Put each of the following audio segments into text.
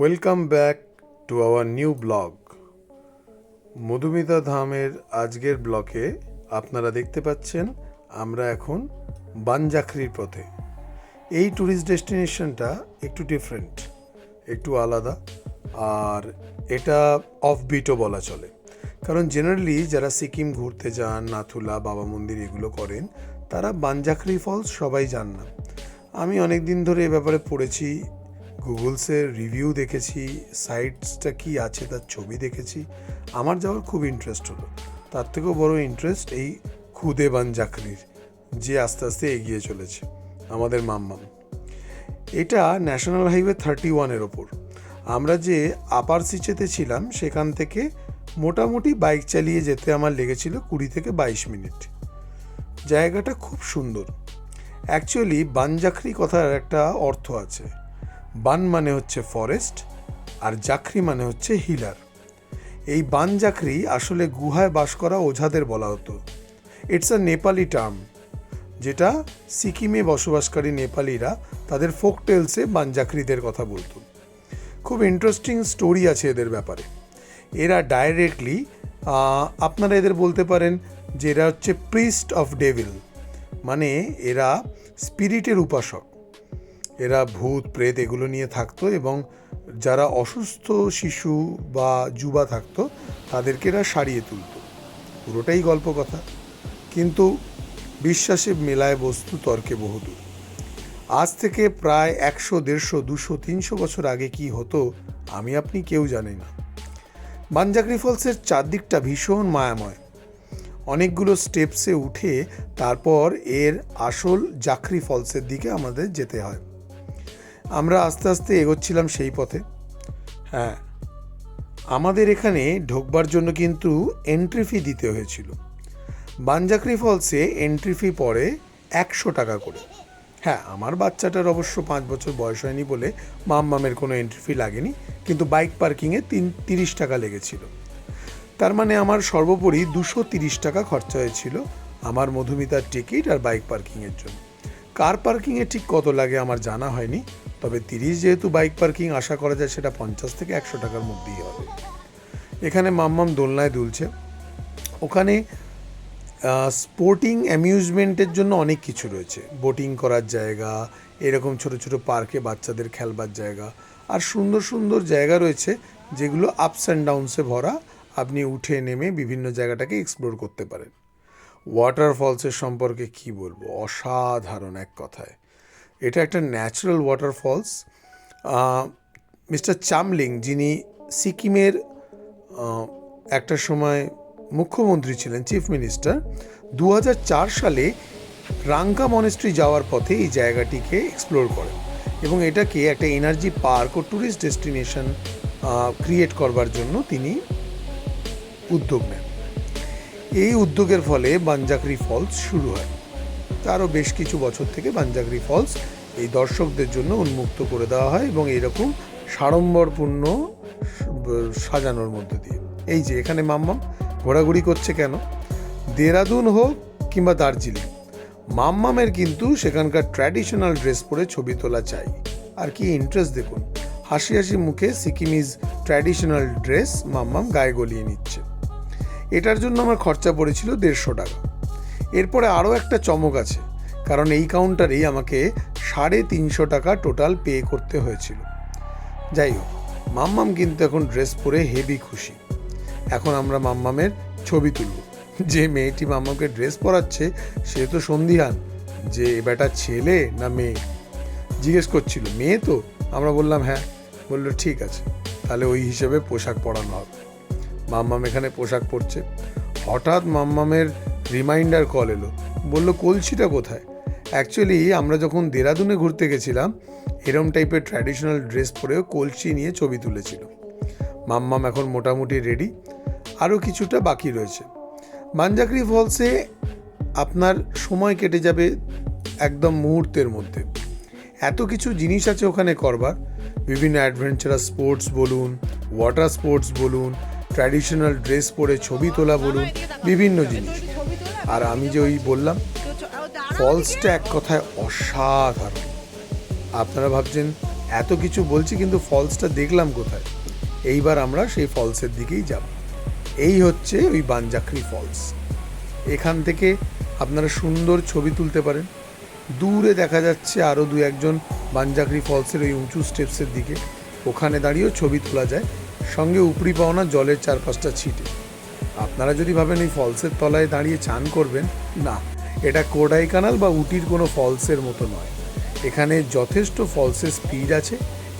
Welcome back to our new blog Madhumita ধামের আজকের ব্লকে আপনারা দেখতে পাচ্ছেন, আমরা এখন বানজাখরির পথে। এই ট্যুরিস্ট ডেস্টিনেশনটা একটু ডিফারেন্ট একটু আলাদা, আর এটা অফ বিটও বলা চলে। কারণ জেনারেলি যারা সিকিম ঘুরতে যান, নাথুলা, বাবা মন্দির এগুলো করেন, তারা বানজাখরি ফলস সবাই যান না। আমি অনেক দিন ধরে এ ব্যাপারে পড়েছি গুগলসের রিভিউ দেখেছি সাইটসটা কি আছে তার ছবি দেখেছি, আমার যাওয়ার খুব ইন্টারেস্ট হলো। তার থেকেও বড় ইন্টারেস্ট এই খুদে বানজাখরির যে আস্তে আস্তে এগিয়ে চলেছে, আমাদের মাম্মাম। এটা ন্যাশনাল হাইওয়ে থার্টি ওয়ানের ওপর। আমরা যে আপার সিচেতে ছিলাম, সেখান থেকে মোটামুটি বাইক চালিয়ে যেতে আমার লেগেছিল কুড়ি থেকে বাইশ মিনিট। জায়গাটা খুব সুন্দর। অ্যাকচুয়ালি বানজাখরি কথার একটা অর্থ আছে। বান মানে হচ্ছে ফরেস্ট আর জাখরি মানে হচ্ছে হিলার। এই বানজাখরি আসলে গুহায় বাস করা ওঝাদের বলা হতো। ইটস আ নেপালি টার্ম যেটা সিকিমে বসবাসকারী নেপালিরা তাদের ফোক টেলসে বানজাখরিদের কথা বলতো। খুব ইন্টারেস্টিং স্টোরি আছে এদের ব্যাপারে। এরা ডাইরেক্টলি আপনারা এদের বলতে পারেন যে এরা হচ্ছে প্রিস্ট অফ ডেভিল মানে এরা স্পিরিটের উপাসক। এরা ভূত, প্রেত এগুলো নিয়ে থাকতো এবং যারা অসুস্থ শিশু বা যুবা থাকতো, তাদেরকে এরা সারিয়ে তুলতো। পুরোটাই গল্প কথা কিন্তু বিশ্বাসে মেলায় বস্তু তর্কে বহুদূর। আজ থেকে প্রায় একশো, দেড়শো, দুশো, তিনশো বছর আগে কি হতো, আমি, আপনি কেউ জানি না। বানজাকরি ফলসের চারদিকটা ভীষণ মায়াময়। অনেকগুলো স্টেপসে উঠে তারপর এর আসল জাকরি ফলসের দিকে আমাদের যেতে হয়। আমরা আস্তে আস্তে এগোচ্ছিলাম সেই পথে। হ্যাঁ আমাদের এখানে ঢোকবার জন্য কিন্তু এন্ট্রি ফি দিতে হয়েছিল। বানজাকরি ফলসে এন্ট্রি ফি পড়ে একশো টাকা করে। হ্যাঁ আমার বাচ্চাটার অবশ্য পাঁচ বছর বয়স হয়নি বলে মাম্মামের কোনো এন্ট্রি ফি লাগেনি, কিন্তু বাইক পার্কিংয়ে তিন, তিরিশ টাকা লেগেছিল। তার মানে আমার সর্বোপরি দুশো তিরিশ টাকা খরচা হয়েছিল আমার মধুমিতার টিকিট আর বাইক পার্কিংয়ের জন্য। কার পার্কিংয়ে ঠিক কত লাগে আমার জানা হয়নি। তবে তিরিশ যেহেতু বাইক পার্কিং আশা করা যায় সেটা পঞ্চাশ থেকে একশো টাকার মধ্যেই হবে। এখানে মাম্মাম দোলনায় দুলছে। ওখানে স্পোর্টিং অ্যামিউজমেন্টের জন্য অনেক কিছু রয়েছে। বোটিং করার জায়গা, এরকম ছোট ছোট পার্কে বাচ্চাদের খেলবার জায়গা, আর সুন্দর সুন্দর জায়গা রয়েছে যেগুলো আপস অ্যান্ড ডাউনসে ভরা। আপনি উঠে নেমে বিভিন্ন জায়গাটাকে এক্সপ্লোর করতে পারেন। ওয়াটারফলসের সম্পর্কে কি বলব? অসাধারণ এক কথায়। এটা একটা ন্যাচারাল ওয়াটারফলস মিস্টার চামলিং যিনি সিকিমের একটা সময় মুখ্যমন্ত্রী ছিলেন চিফ মিনিস্টার দু হাজার চার সালে রাঙ্কা মনেস্ট্রি যাওয়ার পথে এই জায়গাটিকে এক্সপ্লোর করেন এবং এটাকে একটা এনার্জি পার্ক ও ট্যুরিস্ট ডেস্টিনেশন ক্রিয়েট করবার জন্য তিনি উদ্যোগ নেন। এই উদ্যোগের ফলে বানজাকরি ফলস শুরু হয়। তারও বেশ কিছু বছর থেকে বানজাকরি ফলস এই দর্শকদের জন্য উন্মুক্ত করে দেওয়া হয় এবং এইরকম সাড়ম্বরপূর্ণ সাজানোর মধ্যে দিয়ে। এই যে এখানে মাম্মাম, ঘোরাঘুরি করছে কেন? দেরাদুন হোক কিংবা দার্জিলিং, মাম্মামের কিন্তু সেখানকার ট্র্যাডিশনাল ড্রেস পরে ছবি তোলা চাই। আর কি ইন্টারেস্ট দেখুন, হাসি হাসি মুখে সিকিমিজ ট্র্যাডিশনাল ড্রেস মাম্মাম গায়ে গলিয়ে নিচ্ছে। এটার জন্য আমার খরচা পড়েছিল দেড়শো টাকা। এরপরে আরও একটা চমক আছে, কারণ এই কাউন্টারেই আমাকে সাড়ে তিনশো টাকা টোটাল পে করতে হয়েছিল। যাই হোক, মাম্মাম কিন্তু এখন ড্রেস পরে হেভি খুশি। এখন আমরা মাম্মামের ছবি তুলব। যে মেয়েটি মাম্মামকে ড্রেস পরাচ্ছে, সে তো সন্ধিহান, যে বেটা ছেলে না মেয়ে? জিজ্ঞেস করছিল, মেয়ে তো? আমরা বললাম হ্যাঁ। বলল, ঠিক আছে, তাহলে ওই হিসেবে পোশাক পরানো হবে। মাম্মাম এখানে পোশাক পরছে। হঠাৎ মাম্মামের রিমাইন্ডার কল এলো। বলল, কলসিটা কোথায়? অ্যাকচুয়ালি আমরা যখন দেরাদুনে ঘুরতে গেছিলাম, এরম টাইপের ট্র্যাডিশনাল ড্রেস পরেও কলসি নিয়ে ছবি তুলেছিল। মাম্মাম এখন মোটামুটি রেডি আরও কিছুটা বাকি রয়েছে। মানজাকরি ফলসে আপনার সময় কেটে যাবে একদম মুহূর্তের মধ্যে। এত কিছু জিনিস আছে ওখানে করবার। বিভিন্ন অ্যাডভেঞ্চারাস স্পোর্টস বলুন ওয়াটার স্পোর্টস বলুন ট্র্যাডিশনাল ড্রেস পরে ছবি তোলা বলুন, বিভিন্ন জিনিস। আর আমি যে ওই বললাম ফলসটা এক কথায় অসাধারণ। আপনারা ভাবছেন, এত কিছু বলছি কিন্তু ফলসটা দেখলাম কোথায়? এইবার আমরা সেই ফলসের দিকেই যাব। এই হচ্ছে ওই বানজাখরি ফলস এখান থেকে আপনারা সুন্দর ছবি তুলতে পারেন। দূরে দেখা যাচ্ছে আরও দু একজন বানজাকরি ফলসের ওই উঁচু স্টেপসের দিকে। ওখানে দাঁড়িয়েও ছবি তোলা যায়। সঙ্গে উপরি পাওনা জলের চারপাশটা ছিটে। আপনারা যদি ভাবেন এই ফলসের তলায় দাঁড়িয়ে চান করবেন, না। এটা কোডাই কানাল বা উটির কোনো ফলসের মতো নয়। এখানে যথেষ্ট ফলসের স্পিড আছে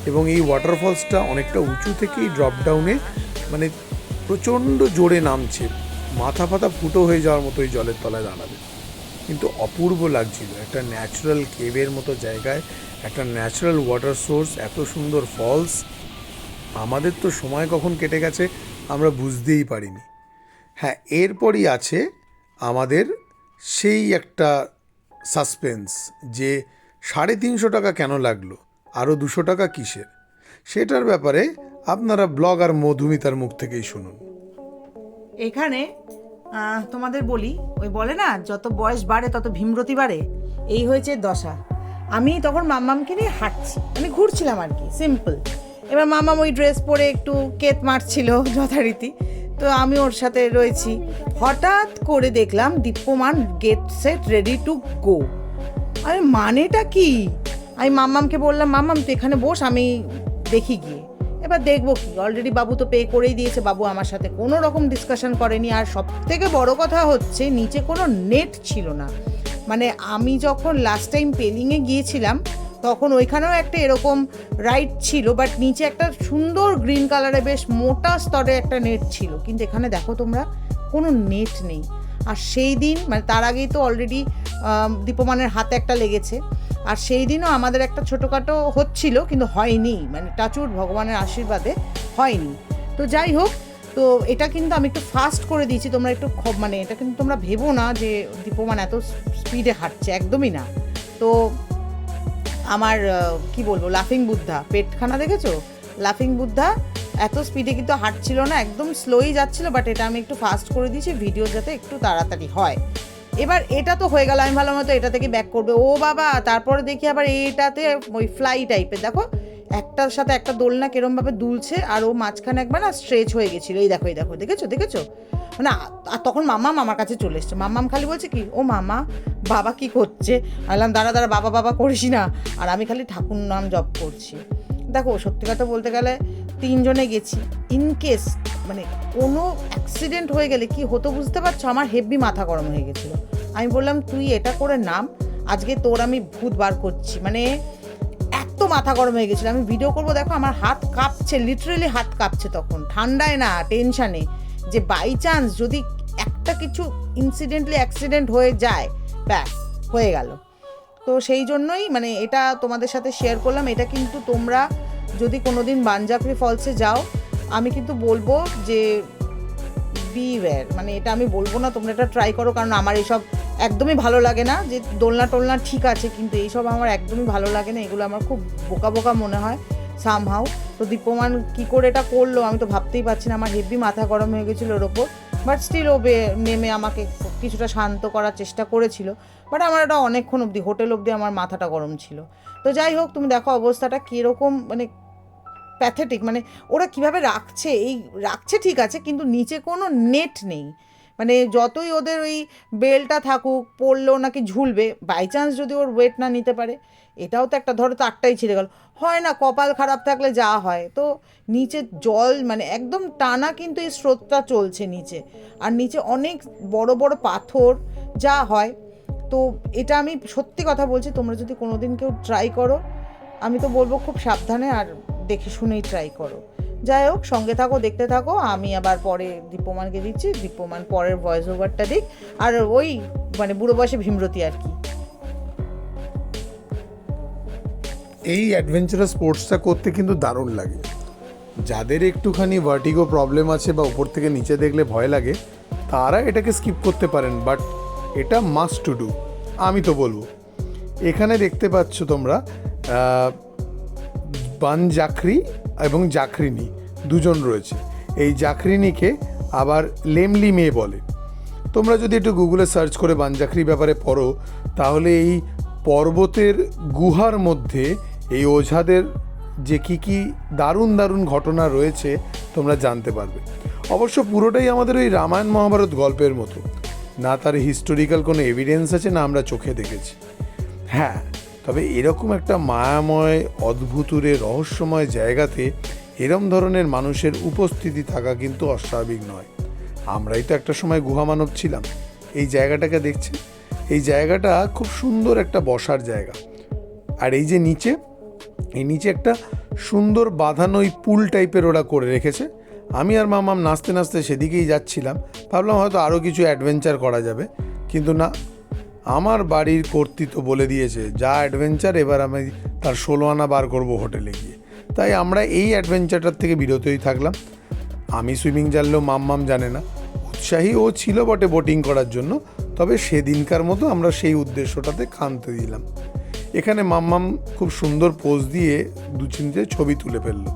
এবং এই ওয়াটারফলসটা অনেকটা উঁচু থেকেই ড্রপডাউনে মানে প্রচণ্ড জোরে নামছে। মাথা ফাতা ফুটো হয়ে যাওয়ার মতো এই জলের তলায় দাঁড়াবে। কিন্তু অপূর্ব লাগছিল। একটা ন্যাচারাল কেভের মতো জায়গায়, একটা ন্যাচারাল ওয়াটার সোর্স এত সুন্দর ফলস। আমাদের তো সময় কখন কেটে গেছে, আমরা বুঝতেই পারিনি। হ্যাঁ এরপরই আছে আমাদের সেই একটা সাসপেন্স যে সাড়ে তিনশো টাকা কেন লাগল? আরও দুশো টাকা কিসের? সেটার ব্যাপারে আপনারা ব্লগ আর মধুমিতার মুখ থেকেই শুনুন। এখানে তোমাদের বলি, ওই বলে না, যত বয়স বাড়ে তত ভীমরতি বাড়ে, এই হয়েছে দশা। আমি তখন মাম্মামকে নিয়ে হাঁটছি মানে ঘুরছিলাম আর কি সিম্পল এবার মাম্মাম ওই ড্রেস পরে একটু কেত মারছিল যথারীতি। তো আমি ওর সাথে রয়েছি। হঠাৎ করে দেখলাম Dipyaman get set ready to go আরে মানেটা কি? আমি মাম্মামকে বললাম, মাম্মাম, তুই এখানে বস, আমি দেখি গিয়ে। এবার দেখব কি? অলরেডি বাবু তো পে করেই দিয়েছে, বাবু আমার সাথে কোনো রকম ডিসকাশন করেনি। আর সব থেকে বড় কথা হচ্ছে, নিচে কোনো নেট ছিল না। মানে আমি যখন লাস্ট টাইম পেলিংয়ে গিয়েছিলাম তখন ওইখানেও একটা এরকম রাইড ছিল বাট নিচে একটা সুন্দর গ্রিন কালারে বেশ মোটা স্তরে একটা নেট ছিল। কিন্তু এখানে দেখো তোমরা, কোনো নেট নেই। আর সেই দিন মানে তার আগেই তো অলরেডি দীপমানের হাতে একটা লেগেছে। আর সেই দিনও আমাদের একটা ছোটোখাটো হচ্ছিল, কিন্তু হয়নি। মানে টাচুর ভগবানের আশীর্বাদে হয়নি। তো যাই হোক, তো এটা কিন্তু আমি একটু ফাস্ট করে দিয়েছি, তোমরা একটু মানে এটা কিন্তু তোমরা ভেবো না যে দীপমান এত স্পিডে হাঁটছে, একদমই না। তো আমার কি বলব লাফিং বুদ্ধা পেটখানা দেখেছ? লাফিং বুদ্ধা এত স্পিডে কিন্তু হাঁটছিল না, একদম স্লোই যাচ্ছিল বাট এটা আমি একটু ফাস্ট করে দিয়েছি ভিডিও যাতে একটু তাড়াতাড়ি হয়। এবার এটা তো হয়ে গেল, আমি ভালো মতো এটা থেকে ব্যাক করবে। ও বাবা, তারপরে দেখি আবার এটাতে ওই ফ্লাই টাইপের দেখো। একটার সাথে একটা দোলনা কিরমভাবে দুলছে, আর ও মাঝখানে একবার না স্ট্রেচ হয়ে গেছিল। এই দেখো এই দেখো, দেখেছ দেখেছ? মানে আর তখন মাম্মাম আমার কাছে চলে এসছে। মাম্মাম খালি বলছে কি, ও মামা বাবা কি করছে? আলাম দাঁড়া দাঁড়া, বাবা বাবা করিস না। আর আমি খালি ঠাকুর নাম জপ করছি। দেখো, সত্যি কথা বলতে গেলে তিনজনে গেছি। ইন কেস মানে কোনো অ্যাক্সিডেন্ট হয়ে গেলে কি হতো বুঝতে পারছ? আমার হেভি মাথা গরম হয়ে গেছিল। আমি বললাম, তুই এটা করে নাম। আজকে তোর আমি ভূত বার করছি। মানে এত মাথা গরম হয়ে গেছিল। আমি ভিডিও করব, দেখো, আমার হাত কাঁপছে লিটারেলি হাত কাঁপছে তখন। ঠান্ডায় না টেনশানে যে বাই চান্স যদি একটা কিছু ইনসিডেন্টলি অ্যাক্সিডেন্ট হয়ে যায়, ব্যাস, হয়ে গেল। তো সেই জন্যই মানে এটা তোমাদের সাথে শেয়ার করলাম। এটা কিন্তু তোমরা যদি কোনোদিন বানজাকরি ফলসে যাও, আমি কিন্তু বলব যে বি বিওয়্যার মানে এটা আমি বলব না, তোমরা এটা ট্রাই করো, কারণ আমার এইসব একদমই ভালো লাগে না। যে দোলনা টোলনা ঠিক আছে, কিন্তু এইসব আমার একদমই ভালো লাগে না, এগুলো আমার খুব বোকা বোকা মনে হয় সামহাউ তো দীপমান কী করে এটা করল? আমি তো ভাবতেই পারছি না। আমার হেভি মাথা গরম হয়ে গেছিল ওর ওপর। বাট স্টিল ও নেমে আমাকে কিছুটা শান্ত করার চেষ্টা করেছিল। বাট আমার এটা অনেকক্ষণ অবধি, হোটেল অবধি আমার মাথাটা গরম ছিল। তো যাই হোক, তুমি দেখো অবস্থাটা কীরকম মানে প্যাথেটিক মানে ওরা কীভাবে রাখছে? এই রাখছে ঠিক আছে, কিন্তু নিচে কোনো নেট নেই। মানে যতই ওদের ওই বেলটা থাকুক, পড়লেও নাকি ঝুলবে। বাই চান্স যদি ওর ওয়েট না নিতে পারে। এটাও তো একটা ধরো তারটাই ছিঁড়ে গেল। হয় না, কপাল খারাপ থাকলে যা হয়। তো নিচে জল মানে একদম টানা কিন্তু এই স্রোতটা চলছে নিচে। আর নিচে অনেক বড় বড় পাথর যা হয়। তো এটা আমি সত্যি কথা বলছি, তোমরা যদি কোনোদিন কেউ ট্রাই করো, আমি তো বলব খুব সাবধানে আর দেখে শুনেই ট্রাই করো। যাই হোক, সঙ্গে থাকো, দেখতে থাকো, আমি আবার পরে দীপ্যমানকে দিচ্ছি, দীপ্যমান পরের ভয়েস ওভারটা দিক। আর ওই মানে বুড়ো বয়সে ভীমরতি আর কি। এই অ্যাডভেঞ্চারাস স্পোর্টসটা করতে কিন্তু দারুণ লাগে। যাদের একটুখানি ভার্টিগো প্রবলেম আছে বা উপর থেকে নিচে দেখলে ভয় লাগে, তারা এটাকে স্কিপ করতে পারেন বাট এটা মাস্ট টু ডু আমি তো বলব। এখানে দেখতে পাচ্ছ তোমরা বান জাখরি এবং জাখরিনি দুজন রয়েছে। এই জাখরিনিকে আবার লেমলি মেয়ে বলে। তোমরা যদি একটু গুগলে সার্চ করে বানজাখরি ব্যাপারে পড়ো, তাহলে এই পর্বতের গুহার মধ্যে এই ওঝাদের যে কি কি দারুণ দারুণ ঘটনা রয়েছে তোমরা জানতে পারবে। অবশ্য পুরোটাই আমাদের ওই রামায়ণ মহাভারত গল্পের মতো। না তার হিস্টোরিক্যাল কোনো এভিডেন্স আছে, না আমরা চোখে দেখেছি। হ্যাঁ তবে এরকম একটা মায়াময় অদ্ভুতুরে রহস্যময় জায়গাতে এরম ধরনের মানুষের উপস্থিতি থাকা কিন্তু অস্বাভাবিক নয়। আমরাই তো একটা সময় গুহা মানব ছিলাম। এই জায়গাটাকে দেখছি? এই জায়গাটা খুব সুন্দর একটা বসার জায়গা। আর এই যে নিচে এই নিচে একটা সুন্দর বাঁধানো ওই পুল টাইপের ওরা করে রেখেছে। আমি আর মামাম নাচতে নাচতে সেদিকেই যাচ্ছিলাম। ভাবলাম হয়তো আরও কিছু অ্যাডভেঞ্চার করা যাবে। কিন্তু না, আমার বাড়ির কর্তৃত্ব বলে দিয়েছে, যা অ্যাডভেঞ্চার, এবার আমি তার ষোলো আনা বার করব হোটেলে গিয়ে। তাই আমরা এই অ্যাডভেঞ্চারটার থেকে বিরতই থাকলাম। আমি সুইমিং জানলেও মাম্মাম জানে না। উৎসাহী ও ছিল বটে বোটিং করার জন্য, তবে সেদিনকার মতো আমরা সেই উদ্দেশ্যটাতে ক্ষান্ত দিলাম এখানে মাম্মাম খুব সুন্দর পোজ দিয়ে দু তিনটে ছবি তুলে ফেলল।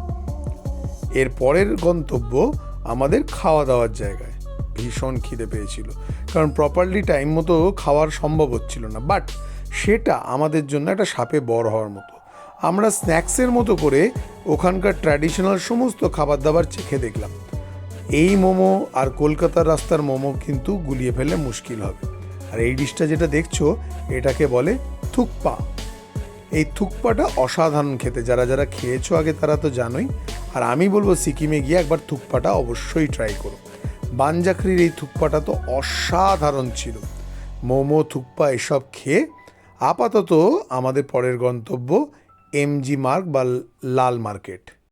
এর পরের গন্তব্য আমাদের খাওয়া দাওয়ার জায়গায়। ভীষণ খিদে পেয়েছিল। কারণ প্রপারলি টাইম মতো খাওয়ার সম্ভব হচ্ছিল না। বাট সেটা আমাদের জন্য একটা সাপে বড় হওয়ার মতো। আমরা স্ন্যাক্সের মতো করে ওখানকার ট্র্যাডিশনাল সমস্ত খাবার দাবার চেখে দেখলাম। এই মোমো আর কলকাতার রাস্তার মোমো কিন্তু গুলিয়ে ফেললে মুশকিল হবে। আর এই ডিশটা যেটা দেখছ, এটাকে বলে থুকপা। এই থুকপাটা অসাধারণ খেতে। যারা যারা খেয়েছো আগে তারা তো জানোই। আর আমি বলব সিকিমে গিয়ে একবার থুকপাটা অবশ্যই ট্রাই করো। বানজাখরির এই থুকপাটা তো অসাধারণ ছিল। মোমো, থুকপা এসব খেয়ে আপাতত আমাদের পরের গন্তব্য এমজি মার্ক বা লাল মার্কেট।